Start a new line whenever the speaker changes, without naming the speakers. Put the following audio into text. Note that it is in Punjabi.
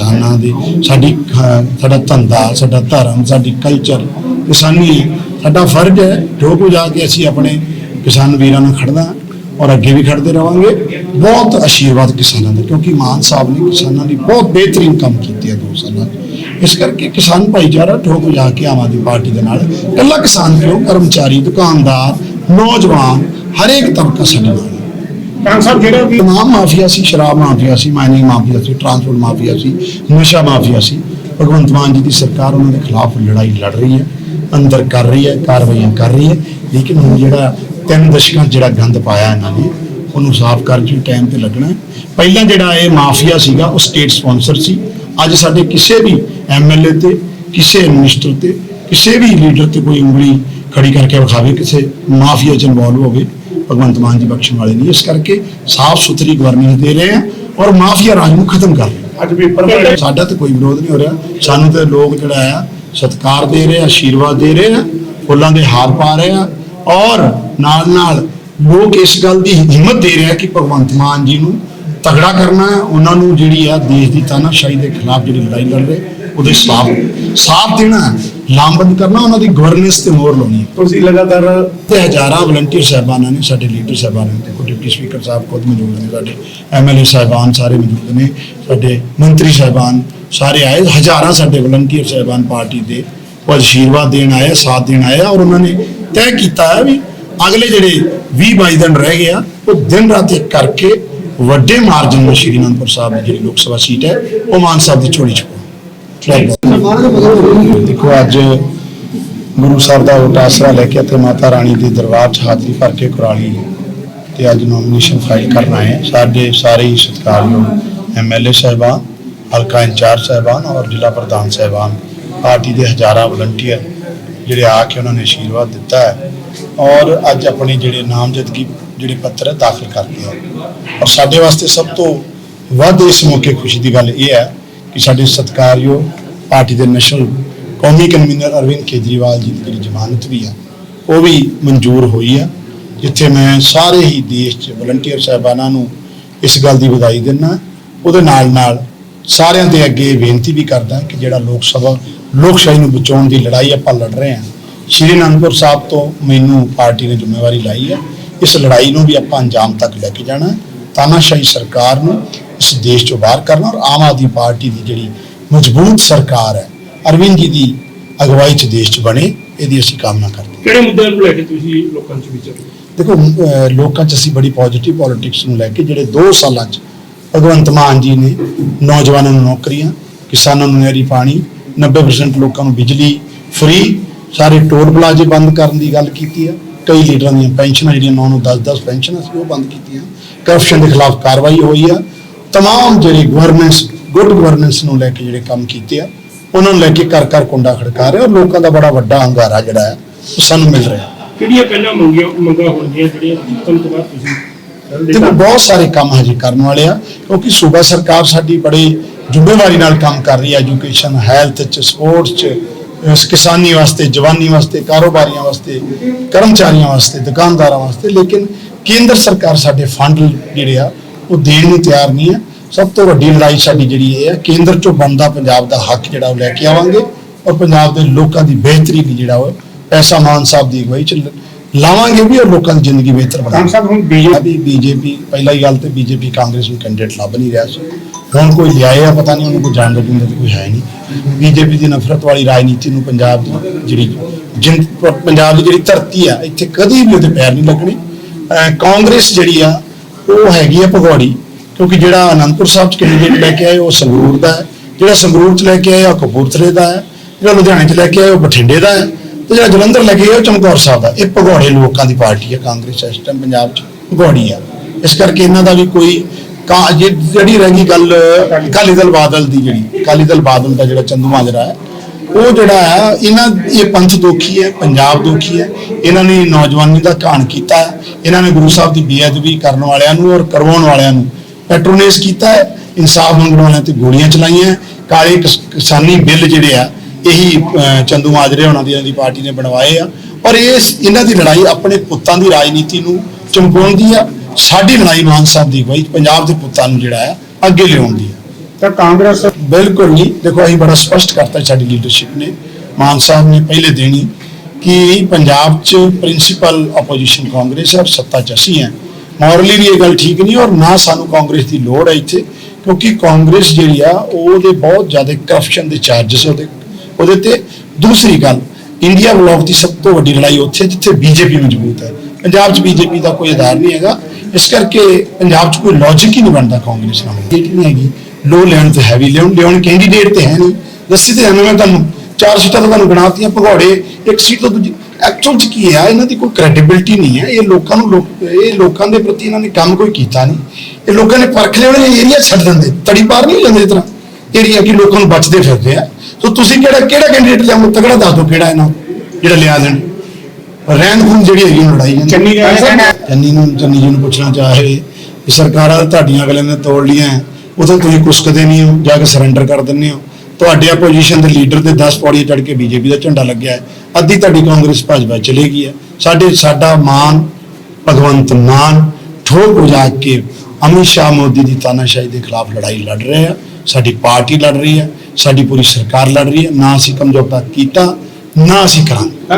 ਕਿਸਾਨਾਂ ਦੀ, ਸਾਡੀ ਸਾਡਾ ਧੰਦਾ, ਸਾਡਾ ਧਰਮ, ਸਾਡੀ ਕਲਚਰ ਕਿਸਾਨੀ, ਸਾਡਾ ਫਰਜ਼ ਹੈ ਜੋ ਕੁਝ ਆ ਕੇ ਅਸੀਂ ਆਪਣੇ ਕਿਸਾਨ ਵੀਰਾਂ ਨਾਲ ਖੜਨਾ ਔਰ ਅੱਗੇ ਵੀ ਖੜਦੇ ਰਵਾਂਗੇ। ਬਹੁਤ ਆਸ਼ੀਰਵਾਦ ਕਿਸਾਨਾਂ ਦਾ, ਕਿਉਂਕਿ ਮਾਨ ਸਾਹਿਬ ਨੇ ਕਿਸਾਨਾਂ ਲਈ ਬਹੁਤ ਬਿਹਤਰੀਨ ਕੰਮ ਕੀਤੇ ਆ ਦੋ ਸਾਲਾਂ 'ਚ। ਇਸ ਕਰਕੇ ਕਿਸਾਨ ਭਾਈਚਾਰਾ ਠੋਕ ਜਾ ਕੇ ਆਮ ਆਦਮੀ ਪਾਰਟੀ ਦੇ ਨਾਲ। ਇਕੱਲਾ ਕਿਸਾਨ ਕਿਉਂ ਕਰਮਚਾਰੀ, ਦੁਕਾਨਦਾਰ, ਨੌਜਵਾਨ, ਹਰੇਕ ਤਬਕਾ ਸਾਡੇ ਨਾਲ। ਹੈ।
ਸਾਹਿਬ, ਜਿਹੜਾ ਵੀ
ਤਮਾਮ ਮਾਫੀਆ ਸੀ, ਸ਼ਰਾਬ ਮਾਫੀਆ ਸੀ, ਮਾਈਨਿੰਗ ਮਾਫੀਆ ਸੀ, ਟਰਾਂਸਪੋਰਟ ਮਾਫੀਆ ਸੀ, ਨਸ਼ਾ ਮਾਫੀਆ ਸੀ ਭਗਵੰਤ ਮਾਨ ਜੀ ਦੀ ਸਰਕਾਰ ਉਹਨਾਂ ਦੇ ਖਿਲਾਫ ਲੜਾਈ ਲੜ ਰਹੀ ਹੈ, ਅੰਦਰ ਕਰ ਰਹੀ ਹੈ, ਕਾਰਵਾਈਆਂ ਕਰ ਰਹੀ ਹੈ, ਲੇਕਿਨ ਹੁਣ ਜਿਹੜਾ ਤਿੰਨ ਦਸ਼ਕਾਂ 'ਚ ਜਿਹੜਾ ਗੰਦ ਪਾਇਆ ਇਹਨਾਂ ਨੇ, ਉਹਨੂੰ ਸਾਫ਼ ਕਰਨ 'ਚ ਟਾਈਮ ਤੇ ਲੱਗਣਾ ਹੈ। ਪਹਿਲਾਂ ਜਿਹੜਾ ਇਹ ਮਾਫੀਆ ਸੀਗਾ, ਉਹ ਸਟੇਟ ਸਪਾਂਸਰ ਸੀ ਅੱਜ ਸਾਡੇ ਕਿਸੇ ਵੀ ਐਮਐਲਏ ਤੇ, ਕਿਸੇ ਮਿਨਿਸਟਰ ਤੇ, ਕਿਸੇ ਵੀ ਲੀਡਰ ਤੇ ਕੋਈ ਉਂਗਲੀ ਖੜੀ ਕਰਕੇ ਵਿਖਾਵੇ, ਕਿਸੇ ਮਾਫੀਆ 'ਚ ਇਨਵੋਲਵ ਹੋਵੇ ਭਗਵੰਤ ਮਾਨ ਜੀ ਬਖਸ਼ਣ ਵਾਲੇ ਨਹੀਂ ਇਸ ਕਰਕੇ ਸਾਫ਼ ਸੁਥਰੀ ਗਵਰਨੈਂਸ ਦੇ ਰਹੇ ਆ ਔਰ ਮਾਫੀਆ ਰਾਜ ਨੂੰ ਖਤਮ ਕਰ ਰਹੇ
ਅੱਜ ਪੇਪਰ ਪੜ੍ਹੇ
ਸਾਡਾ ਤਾਂ ਕੋਈ ਵਿਰੋਧ ਨਹੀਂ ਹੋ ਰਿਹਾ। ਸਾਨੂੰ ਤੇ ਲੋਕ ਜਿਹੜਾ ਆ ਸਤਿਕਾਰ ਦੇ ਰਹੇ ਆ ਆਸ਼ੀਰਵਾਦ ਦੇ ਰਹੇ ਆ ਫੁੱਲਾਂ ਦੇ ਹਾਰ ਪਾ ਰਹੇ ਆ ਔਰ ਨਾਲ ਨਾਲ ਲੋਕ ਇਸ ਗੱਲ ਦੀ ਹਿੰਮਤ ਦੇ ਰਹੇ ਆ ਕਿ ਭਗਵੰਤ ਮਾਨ ਜੀ ਨੂੰ ਤਗੜਾ ਕਰਨਾ ਹੈ। ਉਹਨਾਂ ਨੂੰ ਜਿਹੜੀ ਆ ਦੇਸ਼ ਦੀ ਤਾਨਾਸ਼ਾਹੀ ਦੇ ਖਿਲਾਫ ਜਿਹੜੀ ਲੜਾਈ ਲੜ ਰਹੇ ਉਹਦੇ ਸਾਥ ਸਾਥ ਦੇਣਾ ਹੈ, ਲਾਮਬੰਦ ਕਰਨਾ ਉਹਨਾਂ ਦੀ ਗਵਰਨੈਂਸ ਤੇ ਮੋਹਰ ਲਾਉਣੀ
ਤੁਸੀਂ ਲਗਾਤਾਰ
ਤੇ ਹਜ਼ਾਰਾਂ ਵਲੰਟੀਅਰ ਸਾਹਿਬਾਨਾਂ ਨੇ ਸਾਡੇ ਲੀਡਰ ਸਾਹਿਬਾਨਾਂ ਨੇ ਦੇਖੋ ਡਿਪਟੀ ਸਪੀਕਰ ਸਾਹਿਬ ਖੁਦ ਮੌਜੂਦ ਨੇ ਸਾਡੇ ਐਮਐਲਏ ਸਾਹਿਬਾਨ ਸਾਰੇ ਮੌਜੂਦ ਨੇ ਸਾਡੇ ਮੰਤਰੀ ਸਾਹਿਬਾਨ ਸਾਰੇ ਆਏ ਹਜ਼ਾਰਾਂ ਸਾਡੇ ਵਲੰਟੀਅਰ ਸਾਹਿਬਾਨ ਪਾਰਟੀ ਦੇ ਉਹ ਆਸ਼ੀਰਵਾਦ ਦੇਣ ਆਏ ਸਾਥ ਦੇਣ ਆਏ ਔਰ ਉਹਨਾਂ ਨੇ ਤੈਅ ਕੀਤਾ ਹੈ ਵੀ ਅਗਲੇ ਜਿਹੜੇ 20 22 ਦਿਨ ਰਹਿ ਗਏ ਆ ਉਹ ਦਿਨ ਰਾਤ ਇੱਕ ਕਰਕੇ ਵੱਡੇ ਮਾਰਜਨ ਨਾਲ ਸ਼੍ਰੀ ਅਨੰਦਪੁਰ ਸਾਹਿਬ ਦੀ ਜਿਹੜੀ ਲੋਕ ਸਭਾ ਸੀਟ ਹੈ ਉਹ ਮਾਨ ਸਾਹਿਬ ਦੀ ਝੋਲੀ ਚ ਪਾਓ ਦੇਖੋ, ਅੱਜ ਗੁਰੂ ਸਾਹਿਬ ਦਾ ਓਟ ਆਸਰਾ ਲੈ ਕੇ ਤੇ ਮਾਤਾ ਰਾਣੀ ਦੇ ਦਰਬਾਰ 'ਚ ਹਾਜ਼ਰੀ ਭਰ ਕੇ ਕੁਰਾਲੀ ਤੇ ਅੱਜ ਨੋਮੀਨੇਸ਼ਨ ਫਾਈਲ ਕਰਨ ਆਏ ਸਾਡੇ ਸਾਰੇ ਹੀ ਸਤਿਕਾਰਯੋਗ ਐਮਐਲਏ ਸਾਹਿਬਾਨ, ਹਲਕਾ ਇੰਚਾਰਜ ਸਾਹਿਬਾਨ ਔਰ ਜ਼ਿਲ੍ਹਾ ਪ੍ਰਧਾਨ ਸਾਹਿਬਾਨ, ਪਾਰਟੀ ਦੇ ਹਜ਼ਾਰਾਂ ਵਲੰਟੀਅਰ ਜਿਹੜੇ ਆ ਕੇ ਉਹਨਾਂ ਨੇ ਆਸ਼ੀਰਵਾਦ ਦਿੱਤਾ ਹੈ ਔਰ ਅੱਜ ਆਪਣੇ ਜਿਹੜੇ ਨਾਮਜ਼ਦਗੀ ਜਿਹੜੇ ਪੱਤਰ ਦਾਖਲ ਕਰਦੇ ਆ। ਔਰ ਸਾਡੇ ਵਾਸਤੇ ਸਭ ਤੋਂ ਵੱਧ ਇਸ ਮੌਕੇ ਖੁਸ਼ੀ ਦੀ ਗੱਲ ਇਹ ਹੈ ਕਿ ਸਾਡੇ ਸਤਿਕਾਰਯੋਗ ਪਾਰਟੀ ਦੇ ਨੈਸ਼ਨਲ ਕੌਮੀ ਕਨਵੀਨਰ ਅਰਵਿੰਦ ਕੇਜਰੀਵਾਲ ਜੀ ਦੀ ਜਿਹੜੀ ਜ਼ਮਾਨਤ ਵੀ ਆ, ਉਹ ਵੀ ਮਨਜ਼ੂਰ ਹੋਈ ਆ, ਜਿੱਥੇ ਮੈਂ ਸਾਰੇ ਹੀ ਦੇਸ਼ 'ਚ ਵਲੰਟੀਅਰ ਸਾਹਿਬਾਨਾਂ ਨੂੰ ਇਸ ਗੱਲ ਦੀ ਵਧਾਈ ਦਿੰਦਾ ਉਹਦੇ ਨਾਲ ਨਾਲ ਸਾਰਿਆਂ ਦੇ ਅੱਗੇ ਬੇਨਤੀ ਵੀ ਕਰਦਾ ਕਿ ਜਿਹੜਾ ਲੋਕ ਸਭਾ ਲੋਕਸ਼ਾਹੀ ਨੂੰ ਬਚਾਉਣ ਦੀ ਲੜਾਈ ਆਪਾਂ ਲੜ ਰਹੇ ਹਾਂ, ਸ਼੍ਰੀ ਅਨੰਦਪੁਰ ਸਾਹਿਬ ਤੋਂ ਮੈਨੂੰ ਪਾਰਟੀ ਨੇ ਜ਼ਿੰਮੇਵਾਰੀ ਲਾਈ ਹੈ ਇਸ ਲੜਾਈ ਨੂੰ ਵੀ ਆਪਾਂ ਅੰਜਾਮ ਤੱਕ ਲੈ ਕੇ ਜਾਣਾ ਤਾਨਾਸ਼ਾਹੀ ਸਰਕਾਰ ਨੂੰ ਇਸ ਦੇਸ਼ ਚੋਂ ਬਾਹਰ ਕਰਨਾ ਔਰ ਆਮ ਆਦਮੀ ਪਾਰਟੀ ਦੀ ਜਿਹੜੀ ਮਜ਼ਬੂਤ ਸਰਕਾਰ ਹੈ। ਅਰਵਿੰਦ ਜੀ ਦੀ ਅਗਵਾਈ 'ਚ ਦੇਸ਼ 'ਚ ਬਣੇ ਇਹਦੀ ਅਸੀਂ ਕਾਮਨਾ ਕਰਦੇ ਹਾਂ।
ਕਿਹੜੇ ਮੁੱਦਿਆਂ ਨੂੰ ਲੈ ਕੇ ਤੁਸੀਂ ਲੋਕਾਂ 'ਚ ਵਿਚਰਦੇ
ਦੇਖੋ ਲੋਕਾਂ 'ਚ ਅਸੀਂ ਬੜੀ ਪੋਜ਼ਿਟਿਵ ਪੋਲਿਟਿਕਸ ਨੂੰ ਲੈ ਕੇ ਜਿਹੜੇ 2 ਸਾਲਾਂ 'ਚ ਭਗਵੰਤ ਮਾਨ ਜੀ ਨੇ ਨੌਜਵਾਨਾਂ ਨੂੰ ਨੌਕਰੀਆਂ ਕਿਸਾਨਾਂ ਨੂੰ ਨਹਿਰੀ ਪਾਣੀ 90% ਲੋਕਾਂ ਨੂੰ ਬਿਜਲੀ ਫ੍ਰੀ ਸਾਰੇ ਟੋਲ ਪਲਾਜ਼ੇ ਬੰਦ ਕਰਨ ਦੀ ਗੱਲ ਕੀਤੀ ਹੈ ਕਈ ਲੀਡਰਾਂ ਦੀਆਂ ਪੈਨਸ਼ਨਾਂ ਜਿਹੜੀਆਂ 9 ਨੂੰ 10-10 ਪੈਨਸ਼ਨਾਂ ਸੀ ਉਹ ਬੰਦ ਕੀਤੀਆਂ। ਕਰਪਸ਼ਨ ਦੇ ਖਿਲਾਫ ਕਾਰਵਾਈ ਹੋਈ ਆ। ਤਮਾਮ ਜਿਹੜੀ ਗਵਰਨੈਂਸ ਗੁੱਡ ਗਵਰਨੈਂਸ ਨੂੰ ਲੈ ਕੇ ਜਿਹੜੇ ਕੰਮ ਕੀਤੇ ਆ ਉਹਨਾਂ ਨੂੰ ਲੈ ਕੇ ਘਰ ਘਰ ਕੁੰਡਾ ਖੜਕਾ ਰਹੇ ਔਰ ਲੋਕਾਂ ਦਾ ਬੜਾ ਵੱਡਾ ਹੰਗਾਰਾ ਜਿਹੜਾ ਹੈ ਉਹ ਸਾਨੂੰ ਮਿਲ ਰਿਹਾ।
ਕਿਹੜੀਆਂ ਪਹਿਲਾਂ ਮੰਗੀਆਂ ਮੰਗਾਂ ਹੋਣਗੀਆਂ ਜਿਹੜੀਆਂ ਜਿੱਤਣ ਤੋਂ ਬਾਅਦ ਤੁਸੀਂ
ਦੇਖੋ ਬਹੁਤ ਸਾਰੇ ਕੰਮ ਹਜੇ ਕਰਨ ਵਾਲੇ ਆ ਕਿਉਂਕਿ ਸੂਬਾ ਸਰਕਾਰ ਸਾਡੀ ਬੜੇ ਜ਼ਿੰਮੇਵਾਰੀ ਨਾਲ ਕੰਮ ਕਰ ਰਹੀ ਹੈ ਐਜੂਕੇਸ਼ਨ ਹੈਲਥ ਚ ਸਪੋਰਟਸ ਚ ਕਿਸਾਨੀ ਵਾਸਤੇ ਜਵਾਨੀ ਵਾਸਤੇ ਕਾਰੋਬਾਰੀਆਂ ਵਾਸਤੇ ਕਰਮਚਾਰੀਆਂ ਵਾਸਤੇ ਦੁਕਾਨਦਾਰਾਂ ਵਾਸਤੇ ਲੇਕਿਨ ਕੇਂਦਰ ਸਰਕਾਰ ਸਾਡੇ ਫੰਡ ਜਿਹੜੇ ਆ ਉਹ ਦੇਣ ਨੂੰ ਤਿਆਰ ਨਹੀਂ ਹੈ ਸਭ ਤੋਂ ਵੱਡੀ ਲੜਾਈ ਸਾਡੀ ਜਿਹੜੀ ਇਹ ਹੈ ਕੇਂਦਰ ਚੋਂ ਬਣਦਾ ਪੰਜਾਬ ਦਾ ਹੱਕ ਜਿਹੜਾ ਉਹ ਲੈ ਕੇ ਆਵਾਂਗੇ ਔਰ ਪੰਜਾਬ ਦੇ ਲੋਕਾਂ ਦੀ ਬਿਹਤਰੀ ਲਈ ਜਿਹੜਾ ਉਹ ਪੈਸਾ ਮਾਨ ਸਾਹਿਬ ਦੀ ਅਗਵਾਈ ਚ ਲਾਵਾਂਗੇ ਵੀ ਔਰ ਲੋਕਾਂ ਦੀ ਜ਼ਿੰਦਗੀ ਬਿਹਤਰ ਬਣਾਵਾਂਗੇ।
ਸਾਹਿਬ ਹੁਣ ਬੀਜੇਪੀ
ਬੀਜੇਪੀ ਪਹਿਲਾ ਹੀ ਗੱਲ ਤੇ ਬੀਜੇਪੀ ਕਾਂਗਰਸ ਨੂੰ ਕੈਂਡੀਡੇਟ ਲੱਭ ਨਹੀਂ ਰਿਹਾ ਸੀ। ਹੁਣ ਕੋਈ ਲਿਆਏ ਆ ਪਤਾ ਨਹੀਂ ਉਹਨੂੰ ਕੋਈ ਜਾਣਦਾ ਜੁਣਦਾ ਤਾਂ ਕੋਈ ਹੈ ਨਹੀਂ। ਬੀਜੇਪੀ ਦੀ ਨਫ਼ਰਤ ਵਾਲੀ ਰਾਜਨੀਤੀ ਨੂੰ ਪੰਜਾਬ ਦੀ ਜਿਹੜੀ ਜਿਨ ਪੰਜਾਬ ਦੀ ਜਿਹੜੀ ਧਰਤੀ ਆ ਇੱਥੇ ਕਦੀ ਵੀ ਉਹਦੇ ਪੈਰ ਨਹੀਂ ਲੱਗਣੇ। ਕਾਂਗਰਸ ਜਿਹੜੀ ਆ ਉਹ ਹੈਗੀ ਆ ਭਗੌੜੀ। ਕਿਉਂਕਿ ਜਿਹੜਾ ਅਨੰਦਪੁਰ ਸਾਹਿਬ ਚ ਕੈਂਡੀਡੇਟ ਲੈ ਕੇ ਆਏ, ਉਹ ਸੰਗਰੂਰ ਦਾ ਹੈ। ਜਿਹੜਾ ਸੰਗਰੂਰ ਚ ਲੈ ਕੇ ਆਏ, ਉਹ ਕਪੂਰਥਲੇ ਦਾ ਹੈ। ਜਿਹੜਾ ਲੁਧਿਆਣੇ ਚ ਲੈ ਕੇ ਆਏ, ਉਹ ਬਠਿੰਡੇ ਦਾ ਹੈ। ਤੇ ਜਿਹੜਾ ਜਲੰਧਰ ਲੈ ਕੇ ਆਏ, ਉਹ ਚਮਕੌਰ ਸਾਹਿਬ ਦਾ ਇਹ ਭਗੌੜੇ ਲੋਕਾਂ ਦੀ ਪਾਰਟੀ ਹੈ, ਕਾਂਗਰਸ ਇਸ ਟਾਈਮ ਪੰਜਾਬ ਚ ਭਗੌੜੀ ਆ ਇਸ ਕਰਕੇ ਇਹਨਾਂ ਦਾ ਵੀ ਕੋਈ ਕਾ- ਜੇ- ਜਿਹੜੀ ਰਹਿ ਗਈ ਗੱਲ ਅਕਾਲੀ ਦਲ ਬਾਦਲ ਦੀ ਜਿਹੜੀ, ਅਕਾਲੀ ਦਲ ਬਾਦਲ ਦਾ ਜਿਹੜਾ ਚੰਦੂ ਮਾਜਰਾ ਹੈ, ਉਹ ਜਿਹੜਾ ਹੈ, ਇਹਨਾਂ ਇਹ ਪੰਥ ਦੋਖੀ ਹੈ, ਪੰਜਾਬ ਦੋਖੀ ਹੈ। ਇਹਨਾਂ ਨੇ ਨੌਜਵਾਨੀ ਦਾ ਘਾਣ ਕੀਤਾ ਹੈ। ਇਹਨਾਂ ਨੇ ਗੁਰੂ ਸਾਹਿਬ ਦੀ ਬੇਅਦਬੀ ਕਰਨ ਵਾਲਿਆਂ ਨੂੰ ਔਰ ਕਰਵਾਉਣ ਵਾਲਿਆਂ ਨੂੰ ਪੈਟਰੋਨੇਸ ਕੀਤਾ ਹੈ ਇਨਸਾਫ ਮੰਗਣ ਵਾਲਿਆਂ ਤੇ ਗੋਲੀਆਂ ਚਲਾਈਆਂ ਕਾਲੇ ਕਿਸ- ਕਿਸਾਨੀ ਬਿੱਲ ਜਿਹੜੇ ਆ ਇਹੀ ਚੰਦੂ ਮਾਜਰੇ ਉਹਨਾਂ ਦੀ ਦੀ ਪਾਰਟੀ ਨੇ ਬਣਵਾਏ ਆ। ਔਰ ਇਸ ਇਹਨਾਂ ਦੀ ਲੜਾਈ ਆਪਣੇ ਪੁੱਤਾਂ ਦੀ ਰਾਜਨੀਤੀ ਨੂੰ ਚਮਕਾਉਣ ਦੀ ਆ। ਸਾਡੀ ਲੜਾਈ ਮਾਨ ਸਾਹਿਬ ਦੀ 'ਚ ਪੰਜਾਬ ਦੇ ਪੁੱਤਾਂ ਨੂੰ ਜਿਹੜਾ ਹੈ ਅੱਗੇ ਲਿਆਉਣ ਦੀ ਆ।
ਤਾਂ ਕਾਂਗਰਸ
ਬਿਲਕੁਲ ਨਹੀਂ ਦੇਖੋ ਅਸੀਂ ਬੜਾ ਸਪਸ਼ਟ ਕਰਤਾ ਸਾਡੀ ਲੀਡਰਸ਼ਿਪ ਨੇ। ਮਾਨ ਸਾਹਿਬ ਨੇ ਪਹਿਲੇ ਦੇਣੀ ਕਿ ਪੰਜਾਬ 'ਚ ਪ੍ਰਿੰਸੀਪਲ ਆਪੋਜੀਸ਼ਨ ਕਾਂਗਰਸ ਹੈ ਸੱਤਾ 'ਚ ਅਸੀਂ ਹਾਂ। ਮੋਰਲੀ ਵੀ ਇਹ ਗੱਲ ਠੀਕ ਨਹੀਂ, ਔਰ ਨਾ ਸਾਨੂੰ ਕਾਂਗਰਸ ਦੀ ਲੋੜ ਹੈ ਇੱਥੇ, ਕਿਉਂਕਿ ਕਾਂਗਰਸ ਜਿਹੜੀ ਆ, ਉਹਦੇ ਬਹੁਤ ਜ਼ਿਆਦਾ ਕਰਪਸ਼ਨ ਦੇ ਚਾਰजेस ਉਹਦੇ ਉਹਦੇ ਤੇ ਦੂਸਰੀ ਗੱਲ ਇੰਡੀਆ ਬਲੌਕ ਦੀ ਸਭ ਤੋਂ ਵੱਡੀ ਲੜਾਈ ਉੱਥੇ ਹੈ, ਜਿੱਥੇ ਬੀਜੇਪੀ ਮਜ਼ਬੂਤ ਹੈ। ਪੰਜਾਬ 'ਚ ਬੀਜੇਪੀ ਦਾ ਕੋਈ ਆਧਾਰ ਨਹੀਂ ਹੈਗਾ, ਇਸ ਕਰਕੇ ਪੰਜਾਬ 'ਚ ਕੋਈ ਲੌਜੀਕ ਹੀ ਨਹੀਂ ਬਣਦਾ ਕਾਂਗਰਸ ਨਾਲ। ਇਹ ਨਹੀਂ ਹੈਗੀ ਲੋ ਲੈਣ ਤੇ ਹੈਵੀ ਲਿਆਉਣ ਲਿਆਉਣ ਕੈਂਡੀਡੇਟ ਤੇ ਹੈ ਨਹੀਂ। ਦੱਸੀ ਤੇ ਮੈਂ ਤੁਹਾਨੂੰ ਚਾਰ ਸੀਟਾਂ ਤਾਂ ਤੁਹਾਨੂੰ ਗਣਾਤੀਆਂ ਭਗੌੜੇ, ਇੱਕ ਸੀਟ ਤੋਂ ਦੂਜੀ ਐਕਚੁਅਲ ਚ ਕੀ ਹੈ ਇਹਨਾਂ ਦੀ ਕੋਈ ਕ੍ਰੈਡੀਬਿਲਟੀ ਨਹੀਂ ਹੈ। ਇਹ ਲੋਕਾਂ ਨੂੰ ਲੋਕ- ਇਹ ਲੋਕਾਂ ਦੇ ਪ੍ਰਤੀ ਇਹਨਾਂ ਨੇ ਕੰਮ ਕੋਈ ਕੀਤਾ ਨਹੀਂ। ਇਹ ਲੋਕਾਂ ਨੇ ਪਰਖ ਲਿਆ ਉਹਨੇ ਏਰੀਆ ਛੱਡ ਦਿੰਦੇ। ਤੜੀ ਪਾਰ ਨਹੀਂ ਜਾਂਦੇ ਇਸ ਤਰ੍ਹਾਂ। ਏਰੀਆ ਕੀ ਲੋਕਾਂ ਨੂੰ ਬਚਦੇ ਫਿਰਦੇ ਆ। ਸੋ ਤੁਸੀਂ ਕਿਹੜਾ ਕਿਹੜਾ ਕੈਂਡੀਡੇਟ ਲਿਆਉਂ ਤਗੜਾ ਦੱਸ ਦਿਓ ਕਿਹੜਾ ਇਹਨਾਂ ਜਿਹੜਾ ਲਿਆ ਦੇਣ। ਰਹਿਣ ਖੂਨ ਜਿਹੜੀ ਹੈਗੀ ਲੜਾਈ
ਚੰਨੀ
ਚੰਨੀ ਨੂੰ ਚੰਨੀ ਜੀ ਨੂੰ ਪੁੱਛਣਾ ਚਾਹੇ ਸਰਕਾਰਾਂ ਤੁਹਾਡੀਆਂ ਅਗਲੇ ਨੇ ਤੋੜ ਲੀਆਂ ਉਦੋਂ ਤੁਸੀਂ ਕੁਸਕਦੇ ਨਹੀਂ ਹੋ ਜਾ ਕੇ ਸਰੈਂਡਰ ਕਰ ਦਿੰਦੇ ਹੋ। ਤੁਹਾਡੇ ਆਪੋਜੀਸ਼ਨ ਦੇ ਲੀਡਰ ਤੇ 10 ਪੌੜੀਆਂ ਚੜ ਕੇ ਬੀਜੇਪੀ ਦਾ ਝੰਡਾ ਲੱਗਿਆ ਹੈ। ਅੱਧੀ ਤੁਹਾਡੀ ਕਾਂਗਰਸ ਭਾਜਪਾ ਚਲੇ ਗਈ ਹੈ। ਸਾਡੇ, ਸਾਡਾ ਮਾਨ ਭਗਵੰਤ ਮਾਨ, ਠੋਕ ਵਜਾ ਕੇ ਅਮਿਤ ਸ਼ਾਹ ਮੋਦੀ ਦੀ ਤਾਨਾਸ਼ਾਹੀ ਦੇ ਖਿਲਾਫ ਲੜਾਈ ਲੜ ਰਹੇ ਆ। ਸਾਡੀ ਪਾਰਟੀ ਲੜ ਰਹੀ ਹੈ। ਸਾਡੀ ਪੂਰੀ ਸਰਕਾਰ ਲੜ ਰਹੀ ਹੈ। ਨਾ ਅਸੀਂ ਸਮਝੌਤਾ ਕੀਤਾ ਨਾ ਅਸੀਂ ਕਰਾਂਗੇ।